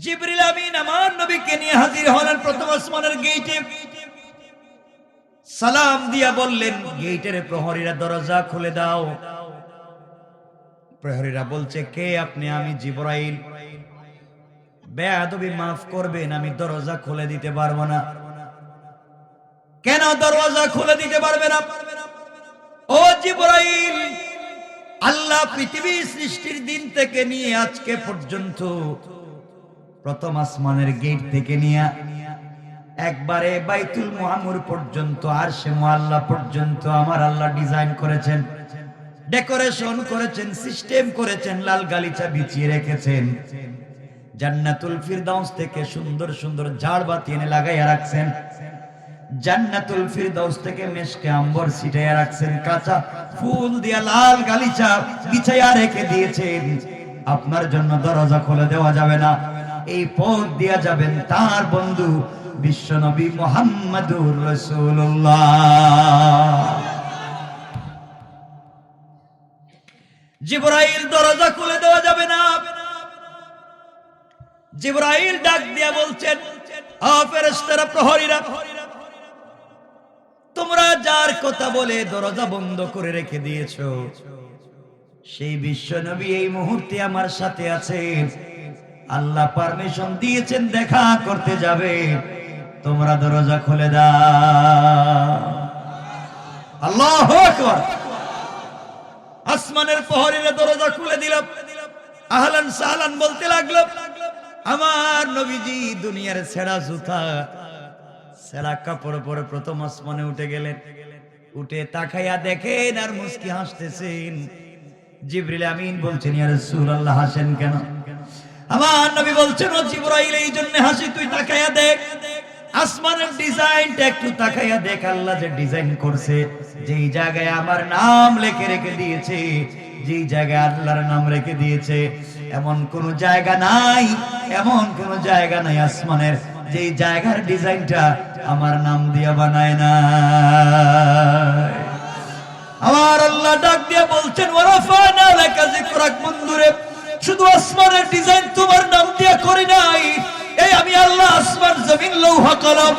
জিবরিল আমিন আমার নবীকে নিয়ে হাজির হলেন প্রথম আসমানের গেইটে। সালাম দিয়া বললেন, গেইটের প্রহরীরা দরজা খুলে দাও। প্রহরীরা বলছে, কে আপনি? আমি জিবরাইল। বেয়াদবি মাফ করবেন, আমি দরজা খুলে দিতে পারব না। কেন দরজা খুলে দিতে পারবে না? ও জিবরাইল, আল্লাহ পৃথিবী সৃষ্টির দিন থেকে নিয়ে আজকে পর্যন্ত প্রথম আসমানের গেট থেকে নিয়ে একবারে বাইতুল মুআমুর পর্যন্ত, আর সে মোয়াল্লা পর্যন্ত আমার আল্লাহ ডিজাইন করেছেন, ডেকোরেশন করেছেন, সিস্টেম করেছেন, লাল গালিচা বিছিয়ে রেখেছেন। জান্নাতুল ফিরদাউস থেকে সুন্দর সুন্দর ঝাড় বাতি এনে লাগাইয়া রাখছেন। জান্নাতুল ফিরদাউস থেকে মেশকে আম্বর ছিটাইয়া রাখছেন, কাঁচা ফুল দিয়া লাল গালিচা বিছাইয়া রেখে দিয়েছেন। আপনার জন্য দরজা খুলে দেওয়া যাবে না। এই পথ দিয়া যাবেন তার বন্ধু বিশ্বনবী মোহাম্মদুর জিবরাইল দরজা খুলে দেওয়া যাবে না। জিবরাইল ডাক দিয়া বলছেন প্রহরীরা, তোমরা যার কথা বলে দরজা বন্ধ করে রেখে দিয়েছ, সেই বিশ্ব নবী এই মুহূর্তে আমার সাথে আছে আল্লাহ পারমিশন দিয়েছেন, দেখা করতে যাবে। তোমরা দরজা খুলে দাও। আল্লাহ আসমানের প্রহরীরা দরজা খুলে দিল। আহলান সাহলান বলতে লাগল, আমার নবীজি দুনিয়ার ছেঁড়া জুতা, ছেঁড়া কাপড় পরে প্রথম আসমানে উঠে গেলেন। উঠে তাকাইয়া দেখেন আর মুস্কি হাসতেছেন। জিবরিল আমিন বলছেন, ইয়া রাসূলুল্লাহ, হাসেন কেন? আমার নবী বলছেন, ও জিবরাইল, এই জন্য হাসি, তুই তাকাইয়া দেখ। আসমানের ডিজাইনটা একটু তাকাইয়া দেখ, আল্লাহ যে ডিজাইন করছে। যেই জায়গায় আমার নাম লিখে রেখে দিয়েছে, যেই জায়গায় আল্লাহর নাম রেখে দিয়েছে, এমন কোন জায়গা নাই, এমন কোন জায়গা নাই আসমানের, যেই জায়গার ডিজাইনটা আমার নাম দিয়া বানায় না আমার আল্লাহ ডাক দিয়ে বলছেন ওয়ারাফানা লাকা যিকরাক, বন্ধুরে শুধু আসমানের ডিজাইন তোমার নাম দিয়ে করি নাই। এই আমি আল্লাহ আসমান, জমিন, লৌহ, কলম,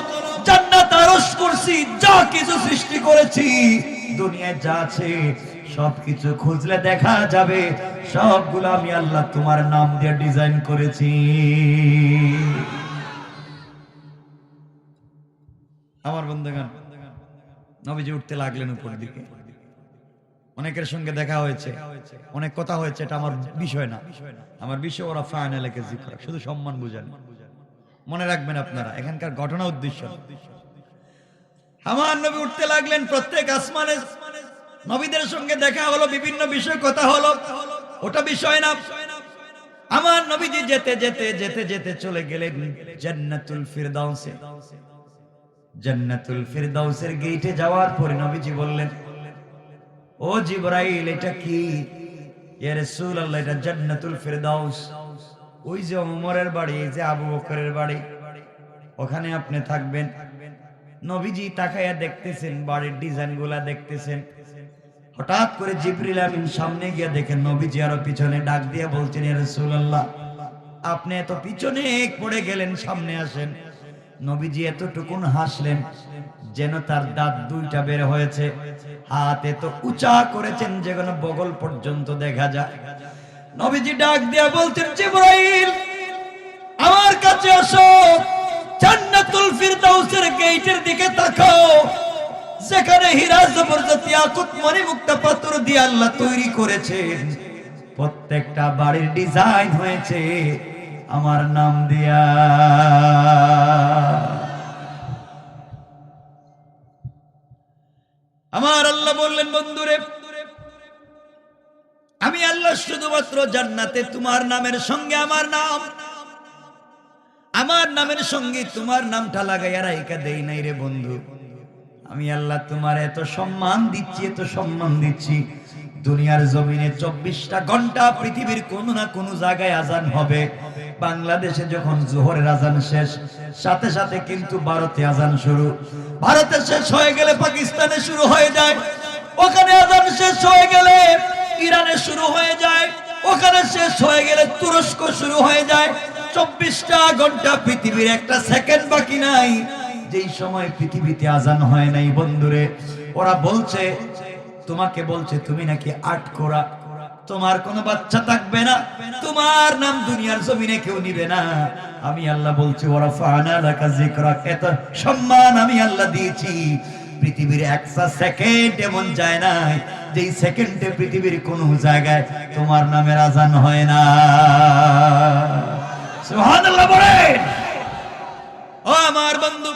জান্নাত আরশ করছি, যা কিছু সৃষ্টি করেছি। দুনিয়ায় যা আছে, সবকিছু খুঁজলে দেখা যাবে। সবগুলো আমি আল্লাহ তোমার নাম দিয়ে ডিজাইন করেছি। আমার বন্ধুগণ, নবীজি উঠতে লাগলেন উপর দিকে। অনেকের সঙ্গে দেখা হয়েছে, অনেক কথা হয়েছে, এটা আমার বিষয় না। আমার বিষয় ওরা ফাইনালেকে জিজ্ঞাসা শুধু সম্মান বুঝান। মনে রাখবেন আপনারা, এখানকার ঘটনা উদ্দেশ্য। আমার নবী উঠতে লাগলেন প্রত্যেক আসমানে। নবীদের সঙ্গে দেখা হলো, বিভিন্ন বিষয়, কথা হলো। ওটা বিষয় না। আমার নবীজি যেতে যেতে যেতে যেতে চলে গেলেন জান্নাতুল ফিরদাউসে। জান্নাতুল ফিরদাউসের গেটে যাওয়ার পরে নবীজি বললেন ও জিবরাইল, এটা কি? ইয়া রাসূলুল্লাহ, এটা জান্নাতুল ফিরদাউস। ওই যে ওমরের বাড়ি যে আবু বকরের বাড়ি, ওখানে আপনি থাকবেন। নবীজি তাকায়া দেখতেছেন, বাড়ির ডিজাইনগুলা দেখতেছেন। হঠাৎ করে জিবরিল আমিন সামনে গিয়ে দেখেন নবীজি আরও পিছনে ডাক দিয়ে বলছেন, ইয়া রাসূলুল্লাহ, আপনি এত পিছনে পড়ে গেলেন, সামনে আসেন। নবীজি এতটুকুন হাসলেন যেন তার দাঁত দুইটা বের হয়েছে। হাত এত উঁচা করেছেন যেখানে বগল পর্যন্ত দেখা যায়। নবীজি ডাক দিয়া বলছেন, জিবরাইল, আমার কাছে আসো। জান্নাতুল ফিরদাউসের গেটের দিকে তাকাও। যেখানে হীরা জবরদস্তি আকুত মনি মুক্তা পাথর দিয়ে আল্লাহ তৈরি করেছেন। প্রত্যেকটা বাড়ির ডিজাইন হয়েছে। আমার নাম দিয়া। আমার আল্লাহ বললেন, বন্ধুরে, আমি আল্লাহ শুধুমাত্র জান্নাতে তোমার নামের সঙ্গে আমার নাম। আমার নামের সঙ্গে তোমার নামটা লাগাইয়া রাইকা দেই নাই রে বন্ধু। আমি আল্লাহ তোমার এত সম্মান দিচ্ছি, এত সম্মান দিচ্ছি। দুনিয়ার জমিনে চব্বিশটা ঘণ্টা পৃথিবীর কোন না কোন জায়গায় আজান হবে। বাংলাদেশে যখন জোহরের আজান শেষ, সাথে সাথে কিন্তু ভারতে আজান শুরু। ভারতে শেষ হয়ে গেলে পাকিস্তানে শুরু হয়ে যায়। ওখানে আজান শেষ হয়ে গেলে ইরানে শুরু হয়ে যায়। ওখানে শেষ হয়ে গেলে তুরস্ক শুরু হয়ে যায়। চব্বিশটা ঘণ্টা পৃথিবীর একটা সেকেন্ড বাকি নাই। যেই সময় পৃথিবীতে আজান হয় নাই বন্ধুরে, ওরা বলছে তোমাকে বলছে, তুমি নাকি আট করা তোমার কোনো বাচ্চা থাকবে না? তোমার নাম দুনিয়ার জমিনে কেউ নিবে না। আমি আল্লাহ বলছি ওরা ফানা রাখা জিকরা এত সম্মান আমি আল্লাহ দিয়েছি। পৃথিবীর একটা সেকেন্ড এমন যায় নাই, যেই সেকেন্ডে পৃথিবীর কোন জায়গায় তোমার নামের আজান হয় না। সুবহানাল্লাহ বলেন। ও আমার বন্ধু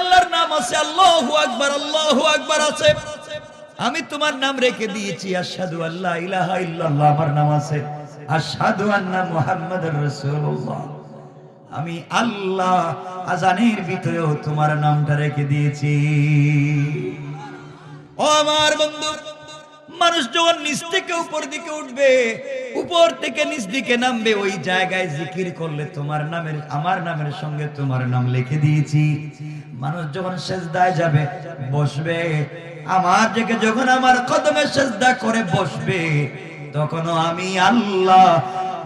আল্লাহর নাম আছে, আল্লাহু আকবার আল্লাহু আকবার আছে। আমি তোমার নাম রেখে দিয়েছি, আশহাদু আল্লাহ ইলাহা ইল্লাল্লাহ, আমার নাম আছে। আশহাদু আন্না মুহাম্মাদুর রাসূলুল্লাহ। আমি আল্লাহ আজানের ভিতরেও তোমার নামটা রেখে দিয়েছি। ও আমার বন্ধু মানুষ যখন নিচ থেকে উপর দিকে উঠবে, উপর থেকে নিচ দিকে নামবে, ওই জায়গায় জিকির করলে তোমার নামের, আমার নামের সঙ্গে তোমার নাম লিখে দিয়েছি। মানুষ যখন সেজদায় যাবে, বসবে। আমার থেকে যখন আমার কদমে সেজদা করে বসবে, তখনও আমি আল্লাহ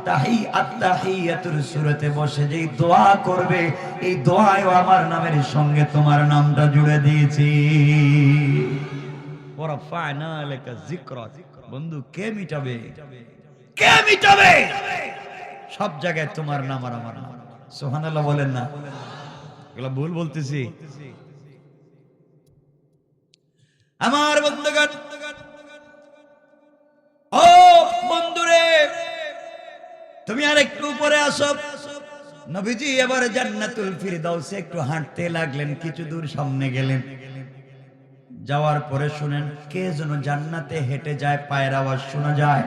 তাহি আত্তাহিয়াতুর সুরতে বসে যেই দোয়া করবে, এই দোয়ায়ও আমার নামের সঙ্গে তোমার নামটা জুড়ে দিয়েছি। ওরাফায়না লাকা যিকরাক। বন্ধু কে মিটাবে? কে মিটাবে? সব জায়গায় তোমার নাম আর আমার নাম। সুবহানাল্লাহ বলেন না। এগুলো ভুল বলতেছি। আমার বন্ধুগণ ও বন্ধুরে তুমি আর একটু উপরে আসো। নবীজি এবার জান্নাতুল ফিরদাউসে একটু হাঁটতে লাগলেন কিছু দূর সামনে গেলেন। যাওয়ার পরে শুনেন, কে যেন জান্নাতে হেঁটে যায়, পায়ের আওয়াজ শোনা যায়।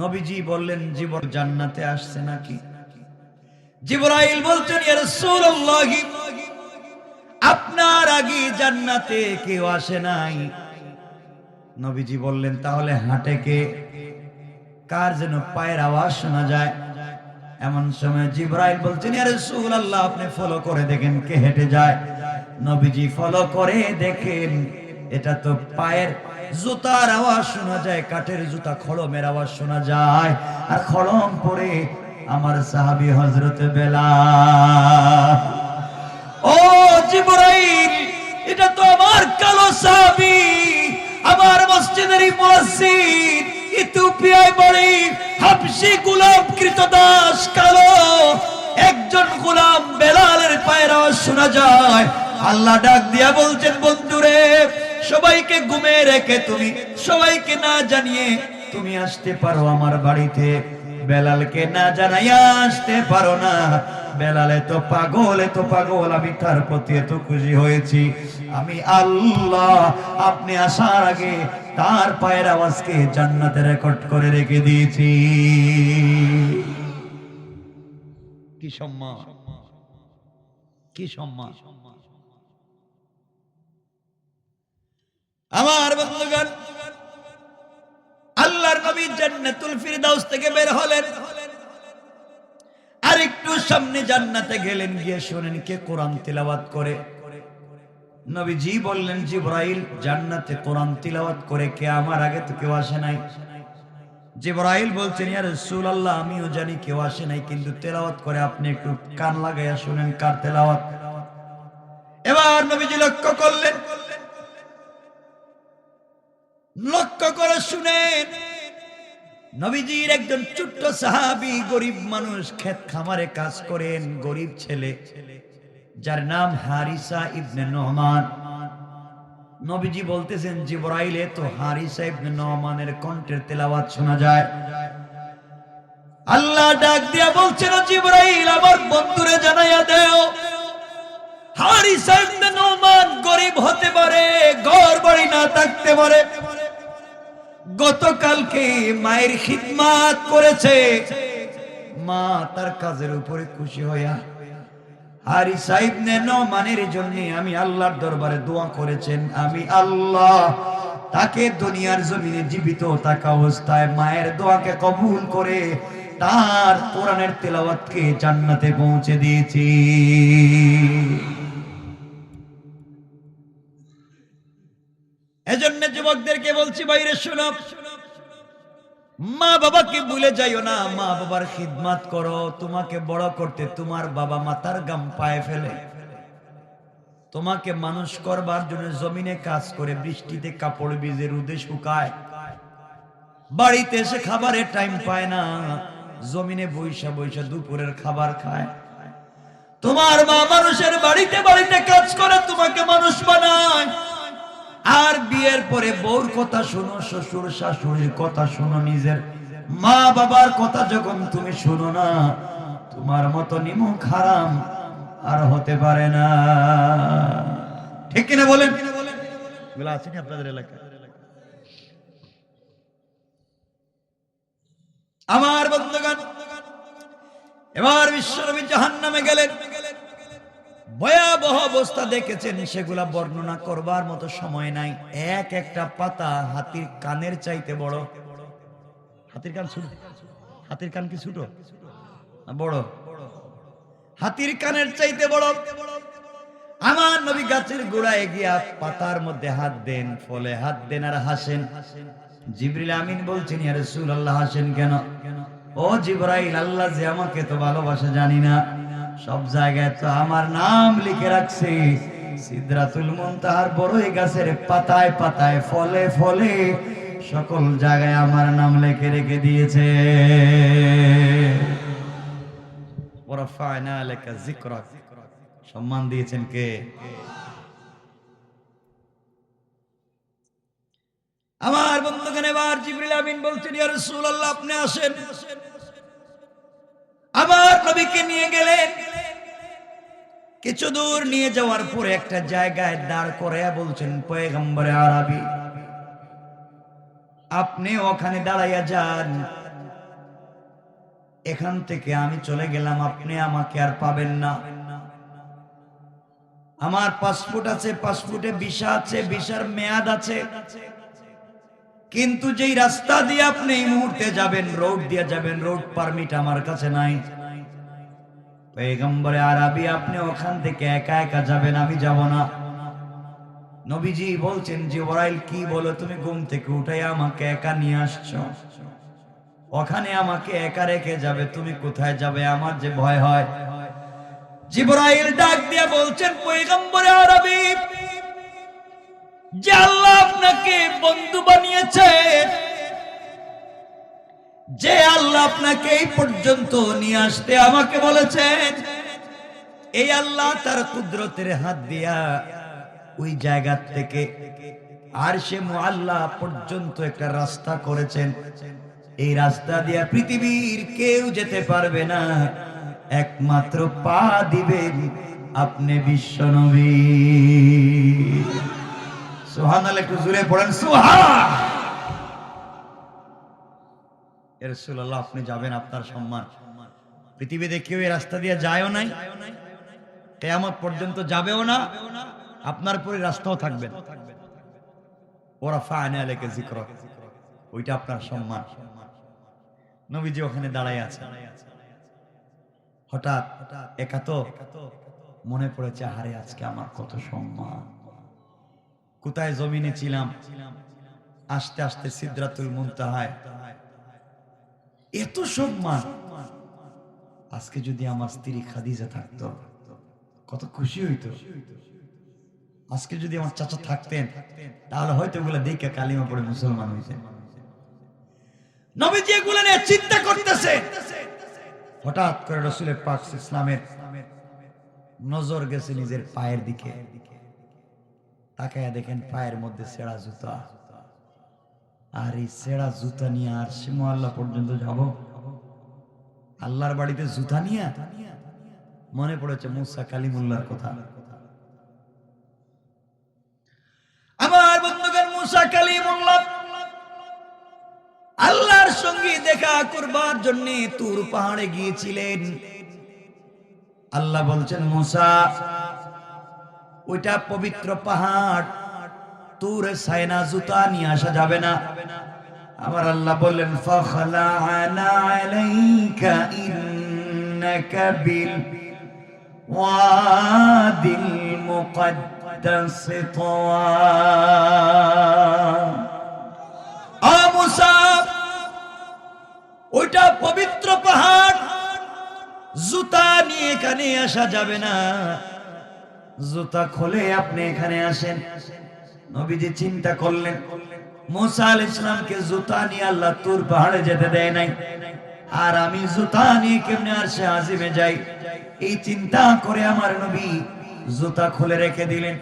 নবীজি বললেন, জীবন জান্নাতে আসছে নাকি? জিবরাইল বলছেন আপনার আগে জান্নাতে কেউ আসে নাই। নবীজি বললেন, তাহলে হাঁটে কে? কার যেন পায়ের আওয়াজ শোনা যায়? এমন সময় জিব্রাইল বলছেন আরে সুল আল্লাহ আপনি ফলো করে দেখেন কে হেঁটে যায়। নবীজি ফলো করে দেখেন। এটা তো পায়ের জুতার আওয়াজ শোনা যায়, কাঠের জুতা খড়মের আওয়াজ শোনা যায়। আর খড়ম পরে আমার সাহাবী হজরত বেলা ও জিবরাইল, এটা তো আমার কালো সাহাবী, আমার মসজিদের মসজিদ, ইথিওপিয়ায় বাড়ি হাবশি গোলাম কৃতদাস কালো। একজন গোলাম বেলালের পায়ের আওয়াজ শোনা যায়। আল্লাহ ডাক দিয়া বলছেন, বন্ধুরে, সবাইকে ঘুমে রেখে তুমি, সবাইকে না জানিয়ে তুমি আসতে পারো আমার বাড়িতে। বেলালকে না জানাইয়া আসতে পারো না। বেলাল এত পাগল এত পাগল, আমি তার প্রতি এত খুশি হয়েছি। আমি আল্লাহ, আপনি আসার আগে তার পায়ের আওয়াজকে জান্নাতে রেকর্ড করে রেখে দিয়েছি। কি সম্মান? কি সম্মান? আমার বন্ধুগণ, আল্লাহর নবী জান্নাতুল ফিরদাউস থেকে বের হলেন। আর একটু সামনে জান্নাতে গেলেন, গিয়ে শুনেন কে কোরআন তিলাওয়াত করে। নবীজি বললেন, জিব্রাইল, জান্নাতে কোরআন তিলাওয়াত করে কে আমার আগে তো কেউ আসে নাই। জিব্রাইল বলছেন, ইয়া রাসূলুল্লাহ, আমিও জানি কেউ আসে নাই, কিন্তু তেলাওয়াত করে আপনি একটু কান লাগাইয়া শুনেন কার তেলাওয়াত? এবার নবীজি লক্ষ্য করলেন লক্ষ্য করে শুনেন, নবীজির একজন ছোট্ট সাহাবি গরিব মানুষ ক্ষেত খামারে কাজ করেন, গরিব ছেলে, যার নাম হারিসা ইবনে নহমান নবীজি বলতেছেন, জিবরাইলে তো হারিসা ইবনে নহমানের কণ্ঠের তেলাওয়াত শোনা যায়। আল্লাহ ডাক দিয়া বলছেন, জিবরাইল, আমার বন্ধুরে জানাইয়া দেও, হারিসা ইবনে নহমান গরিব হতে পারে, ঘর বাড়ি না থাকতে পারে। গতকালকে মায়ের খিদমাত করেছে। মা তার কাজের উপরে খুশি হইয়া হারি সাহেব নেন মানের জন্য আমি আল্লাহর দরবারে দোয়া করেছেন, আমি আল্লাহ তাকে দুনিয়ার জমিনে জীবিত থাকা অবস্থায় মায়ের দোয়াকে কবুল করে তার কোরআনের তেলাওয়াতকে জান্নাতে পৌঁছে দিয়েছি। বলছি, বাইরে শুনো। মা বাবাকে ভুলে যাইও না। মা বাবার খিদমাত করো। তোমাকে বড় করতে তোমার বাবা মাতার গাম পায়ে ফেলে। তোমাকে মানুষ করবার জন্য জমিনে কাজ করে বৃষ্টিতে কাপড় ভিজে রুদে শুকায়। বাড়িতে এসে খাবারের টাইম পায় না। জমিনে বৈশা বৈশা দুপুরের খাবার খায়। তোমার মা মানুষের বাড়িতে বাড়িতে কাজ করে, তোমাকে মানুষ বানায়। আর বিয়ের পরে বউর কথা শোনো, শ্বশুর, শাশুড়ির কথা শোনো, নিজের মা বাবার কথা যখন তুমি শোনো না, তোমার মতো নিমু খারাম আর হতে পারে না। ঠিক কিনা বলেন? আছে আপনাদের এলাকায়? আমার বন্ধুগণ, এবার বিশ্বনবী জাহান্নামে গেলেন। ভয়াবহ অবস্থা দেখেছেন, সেগুলা বর্ণনা করবার মতো সময় নাই। এক একটা পাতা হাতির কানের চাইতে বড়। হাতির কান ছোট? হাতির কান কি ছোট? বড়? হাতির কানের চাইতে বড়। আমার নবী গাছের গোড়ায় গিয়া পাতার মধ্যে হাত দেন, ফলে হাত দেন আর হাসেন। জিবরিল আমিন বলছেন, ইয়া রাসূলুল্লাহ, হাসেন কেন? ও জিবরাইল, আল্লাহ যে আমাকে তো ভালোবাসে, জানি না। সব জায়গায় তো আমার নাম লিখে রাখছে। সিদরাতুল মুনতাহার বড়ই গাছের পাতায় পাতায় ফলে ফলে সকল জায়গায় আমার নাম লিখে রেখে দিয়েছে। সম্মান দিয়েছেন কে? আমার বন্ধুগণ, এবার জিবরিল আমিন বলছেন, ইয়া রাসূলুল্লাহ, আপনি আসেন। আবার নবীকে নিয়ে গেলেন। কিছু দূর নিয়ে যাওয়ার পরে একটা জায়গায় দাঁড় করে বলছেন, পয়গম্বরে আরবি, আপনি ওখানে দাঁড়াইয়া যান। এখান থেকে আমি চলে গেলাম, আপনি আমাকে আর পাবেন না। আমার পাসপোর্ট আছে, পাসপোর্টে ভিসা আছে, ভিসার মেয়াদ আছে। কিন্তু যেই রাস্তা দিয়ে আপনি এই মুহূর্তে যাবেন, রোড দিয়ে যাবেন, রোড পারমিট আমার কাছে নাই। পেগম্বরে আরবি, আপনি ওখান থেকে একা একা যাবেন, আমি যাব না। নবীজি বলছেন যে ওরাইল কি বলো, তুমি ঘুম থেকে উঠাই আমাকে একা নিয়ে আসছো? ওখানে আমাকে একা রেখে যাবে, তুমি কোথায় যাবে? আমার যে ভয় হয়। জিবরাইল ডাক দিয়ে বলছেন পয়গম্বরে আরবি, যে আল্লাহ আপনাকে বন্ধু বানিয়েছে যে আল্লাহ আপনাকে এই পর্যন্ত নিয়ে আসতে আমাকে বলেছেন, এই আল্লাহ তার কুদরতের হাত দিয়া ওই জায়গা থেকে আর সে আল্লাহ পর্যন্ত একটা রাস্তা করেছেন। এই রাস্তা দিয়া পৃথিবীর কেউ যেতে পারবে না, একমাত্র পা দিবেন আপনি বিশ্ব নবী। সুহান একটু জুড়ে পড়েন। সুহান রসুল্লাহ আপনি যাবেন আপনার সম্মান। পৃথিবীতে কেউ এই রাস্তা দিয়ে যায়ও নাই, কেয়ামত পর্যন্ত যাবেও না, আপনার পরে রাস্তাও থাকবে ওরা ফায়না লেখে জিক্র ওইটা আপনার সম্মান। নবীজি ওখানে দাঁড়াই আছে হঠাৎ একা তো মনে পড়েছে হারে আজকে আমার কত সম্মান। কোথায় জমিনে ছিলাম? আস্তে আস্তে সিদ্ধাতুল মুনতাহায় এত সম্মান আজকে যদি আমার স্ত্রী খাদিজা থাকতো, কত খুশি হইতো। আজকে যদি আমার চাচা থাকতেন, তাহলে হয়তো এগুলো দেখে কালিমা পড়ে মুসলমান হইতেন নবীজি এগুলো নিয়ে চিন্তা করতেছে। হঠাৎ করে রসুলের পাক ইসলামের নজর গেছে নিজের পায়ের দিকে। তাকায়া দেখেন পায়ের মধ্যে সেরা জুতা। আর এই সেরা জুতা নিয়ে আর সে আল্লাহ পর্যন্ত যাব? আল্লাহর বাড়িতে জুতা নিয়ে? মনে পড়েছে মুসা কালিমুল্লার কথা। আমার বন্ধুগণ, মুসা আল্লাহর সঙ্গে দেখা করবার জন্য তুর পাহাড়ে গিয়েছিলেন। আল্লাহ বলছেন, মুসা, ওইটা পবিত্র পাহাড়। তুর সাইনা জুতা নিয়ে আসা যাবে না। আমার আল্লাহ বললেন বিল ওইটা পবিত্র পাহাড়। জুতা নিয়ে এখানে আসা যাবে না। জুতা খোলে আপনি এখানে আসেন। নবীজি চিন্তা করলেন, মোসা আল ইসলামকে জুতা নিয়ে আল্লাহ তুর পাহাড়ে যেতে দেয় নাই। আর আমি জুতা নিয়ে কেমনে আর সে আজিমে যাই? এই চিন্তা করে আমার নবী জুতা খুলে রেখে দিলেন।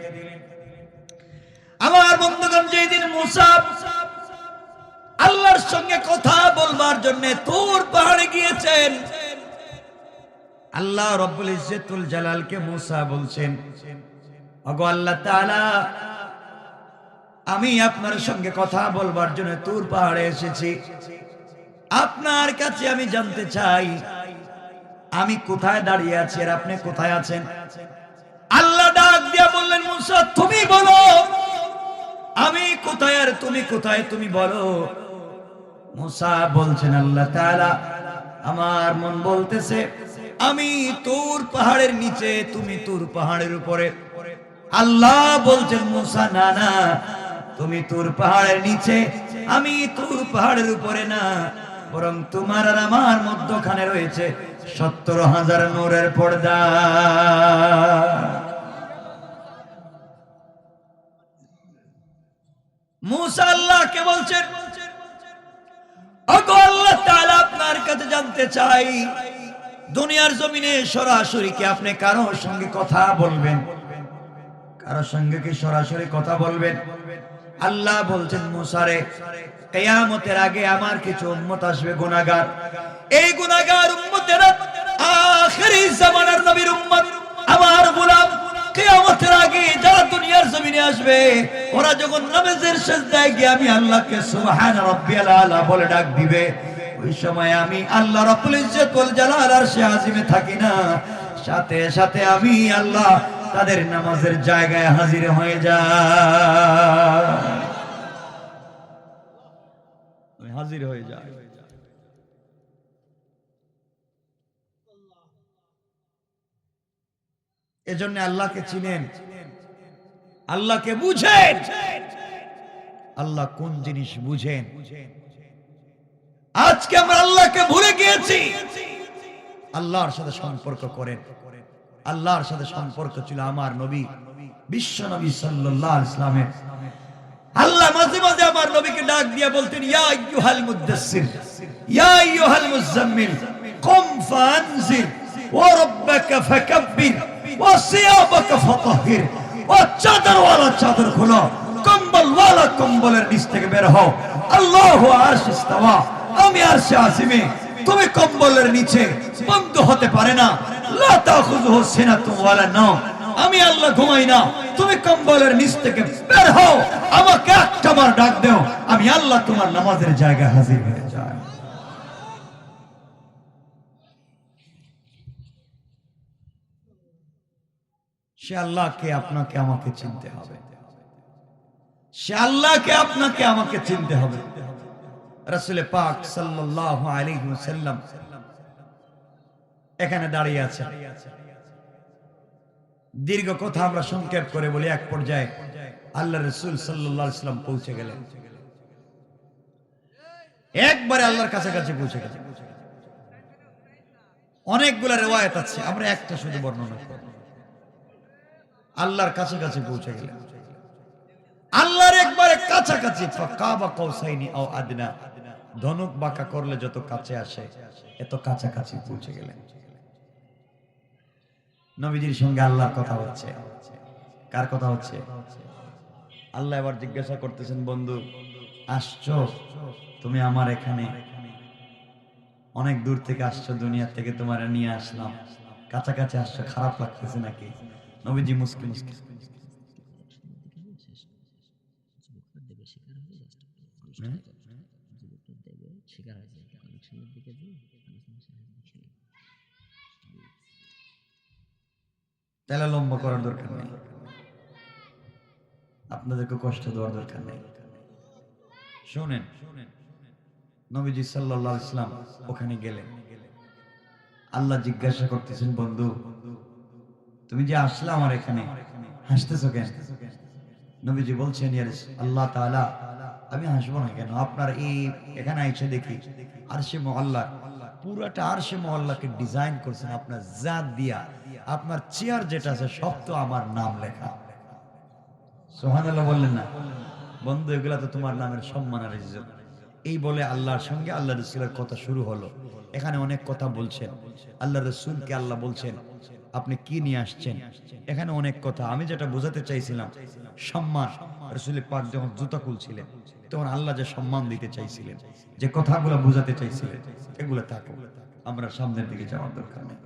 আমার বন্ধুগণ, যেই দিন মুসা আল্লাহর সঙ্গে কথা বলবার জন্য তোর পাহাড়ে গিয়েছেন, আল্লাহ রব্বুল ইজ্জতুল জালালকে মুসা বলছেন ওগো আল্লাহ তাআলা আমি আপনার সঙ্গে কথা বলবার জন্য তুর পাহাড়ে এসেছি। আপনার কাছে আমি জানতে চাই, আমি কোথায় দাঁড়িয়ে আছি আর আপনি কোথায় আছেন? আল্লাহ ডাক দিয়া বললেন, মুসা, তুমি বলো, আমি কোথায় আর তুমি কোথায়, তুমি বলো। মুসা বলছেন, আল্লাহ তাআলা আমার মন বলতেছে, আমি তোর পাহাড়ের নিচে, তুমি তোর পাহাড়ের উপরে। আল্লাহ বলছেন, মুসা, না না তুমি তোর পাহাড়ের নিচে, আমি তোর পাহাড়ের উপরে না, বরং তোমার আর আমার মধ্যখানে রয়েছে সত্তর হাজার নূরের পর্দা। মুসা আল্লাহকে বলছেন আপনার কাছে জানতে চাই, দুনিয়ার জমিনে সরাসরি কি আপনি কারোর সঙ্গে কথা বলবেন? কারোর সঙ্গে কি সরাসরি কথা বলবেন। আল্লাহ বলছেন, মুসারে, কেয়ামতের আগে আমার কিছু উম্মত আসবে, গুনাহগার। এই গুনাহগার উম্মতেরা আখেরি নবীর আমার কিয়ামতের আগে যারা দুনিয়ার জমিনে আসবে, ওরা যখন নামাজের সেজদায় গিয়ে আমি আল্লাহকে সুবহান রাব্বিয়াল আলা বলে ডাক দিবে, ওই সময় আমি আল্লাহ রাব্বুল ইজ্জত জালাল আর সে আজিমে থাকি না। সাথে সাথে আমি আল্লাহ তাদের নামাজের জায়গায় হাজির হয়ে যায় হাজির হয়ে যায় এজন্য আল্লাহকে চিনেন। আল্লাহকে বুঝেন। আল্লাহ কোন জিনিস বুঝেন? আজকে আমরা আল্লাহকে ভুলে গিয়েছি। আল্লাহর সাথে সম্পর্ক করেন। আল্লাহর সাথে সম্পর্ক ছিল আমার নবী, বিশ্ব নবী আলাইহি ইসলামের আল্লাহ মাঝে মাঝে আমার নবীকে ডাক দিয়ে বলতেন, ইয়া আইয়ুহাল মুদাসসির, ইয়া কুম ফানজির ওয়া রাব্বাকা ফাকাব্বির ওয়া সিয়াবাকা ফাতাহির ওয়া চাদরওয়ালা চাদর খুলো, কম্বলওয়ালা কম্বলের নিচ থেকে বের হও। আল্লাহু আরশ ইস্তাওয়া, আমি আরশে আসিমে তুমি কম্বলের নিচে বন্ধ হতে পারে না। লা তাখুযুহু সিনাতুন ওয়ালা নাওম। আমি আল্লাহ ঘুমাই না। তুমি কম্বলের নিচ থেকে বের হও। আমাকে একটাবার ডাক দাও। আমি আল্লাহ তোমার নামাজের জায়গায় হাজির হয়ে যাই। সে আল্লাহকে আপনাকে, আমাকে চিনতে হবে। সে আল্লাহকে আপনাকে, আমাকে চিনতে হবে। রাসূলে পাক সাল্লাল্লাহু আলাইহি ওয়াসাল্লাম এখানে দাঁড়িয়ে আছে। দীর্ঘ কথা আমরা সংক্ষেপ করে বলি, এক পর্যায়ে আল্লাহ রসুল সাল্লাহ ইসলাম পৌঁছে গেলেন। একবারে আল্লাহর কাছাকাছি পৌঁছে গেলেন। অনেকগুলো রেওয়ায়ত আছে, আমরা একটা শুধু বর্ণনা করব। আল্লাহর কাছাকাছি পৌঁছে গেলেন। আল্লাহর একবারে কাছাকাছি কাবা ধনুক বাঁকা করলে যত কাছে আসে, এত কাছাকাছি পৌঁছে গেলেন। নবীজির সঙ্গে আল্লাহর কথা হচ্ছে। কার কথা হচ্ছে? আল্লাহ এবার জিজ্ঞাসা করতেছেন, বন্ধু, আসছো? তুমি আমার এখানে। অনেক দূর থেকে আসছো দুনিয়া থেকে তোমার নিয়ে আসলাম। কাছাকাছি আসছো, খারাপ লাগতেছে নাকি? নবীজি মুসকি মুসকি যুবকরা দেবে শিকার হয়ে জাস্ট হুম? যুবকরা দেবে শিকার হয়ে যায় কালেকশনের দিকে যে আলোচনা সাহেব দেখে তাহলে লম্বা করার দরকার নেই। আপনাদেরকে কষ্ট দেওয়ার দরকার নেই। শোনেন, নবীজি আলাইহি ইসলাম ওখানে গেলেন। আল্লাহ জিজ্ঞাসা করতেছেন, বন্ধু, তুমি যে আসলে আমার এখানে, হাসতেছো কেন? নবীজি বলছেন, ইয়ার আল্লাহ তাআলা, আমি হাসবো না কেন? আপনার এই এখানে আইসে দেখি আর সে মহল্লা পুরাটা আর সে মহল্লাকে ডিজাইন করছেন আপনার জাত দিয়া। আপনার চেয়ার যেটা আছে সব তো আমার নাম লেখা। সোহানাল্লাহ বললেন না? বন্ধু এগুলা তো তোমার নামের সম্মান আর ইজ্জত। এই বলে আল্লাহর সঙ্গে আল্লাহ রসুলের কথা শুরু হলো। এখানে অনেক কথা বলছেন। আল্লাহ রসুলকে আল্লাহ বলছেন আপনি কি নিয়ে আসছেন? এখানে অনেক কথা। আমি যেটা বোঝাতে চাইছিলাম সম্মান। রসুলের পাক যখন জুতা খুলছিলেন তখন আল্লাহ যে সম্মান দিতে চাইছিলেন যে কথাগুলো বোঝাতে চাইছিলেন এগুলো থাকো আমরা সামনের দিকে যাওয়ার দরকার নেই।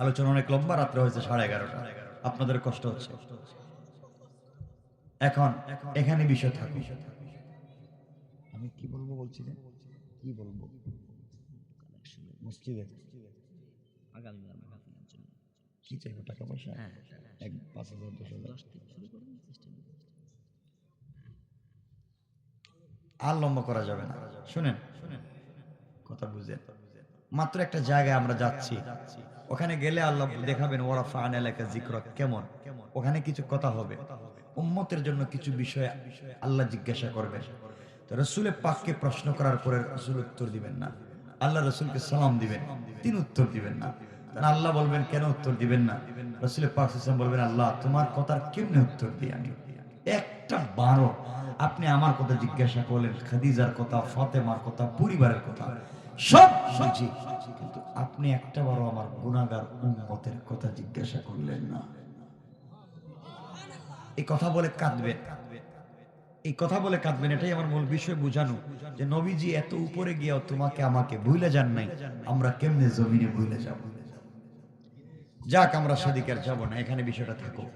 আলোচনা অনেক লম্বা রাত্রে হয়েছে সাড়ে এগারোটা। আপনাদের কষ্ট হচ্ছে। এখন এখানে বিষয় থাকুক আমি কি বলব বলছিলেন কি বলব? মসজিদে। জন্য। কি চাইব টাকা পয়সা? হ্যাঁ এক পাঁচ হাজার দশ হাজার। আর লম্বা করা যাবে না। শুনেন। কথা বুঝেন। মাত্র একটা জায়গায় আমরা যাচ্ছি। ওখানে গেলে আল্লাহ দেখাবেন ওরা ফান এলাকা জিক্র কেমন? ওখানে কিছু কথা হবে। উম্মতের জন্য কিছু বিষয় আল্লাহ জিজ্ঞাসা করবেন। তো রসুলের পাককে প্রশ্ন করার পরে রসুল উত্তর দিবেন না। আল্লাহ রসুলকে সালাম দিবেন, তিনি উত্তর দিবেন না। আল্লাহ বলবেন, কেন উত্তর দিবেন না? রসুলের পাক বলবেন, আল্লাহ, তোমার কথার কেমনে উত্তর দিই আমি? একটা বারো, আপনি আমার কথা জিজ্ঞাসা করলেন, খাদিজার কথা, ফাতেমার কথা, পরিবারের কথা। সব বুঝি কিন্তু আপনি একটা বারো আমার গুণাগার উম্মতের কথা জিজ্ঞাসা করলেন না। এই কথা বলে কাঁদবেন। এই কথা বলে কাঁদবেন এটাই আমার মূল বিষয় বুঝানো। যে নবীজি এত উপরে গিয়েও তোমাকে আমাকে ভুলে যান নাই। আমরা কেমনে জমিনে ভুলে যাব? যাক আমরা সেদিকে আর যাব না। এখানে বিষয়টা থাকুক।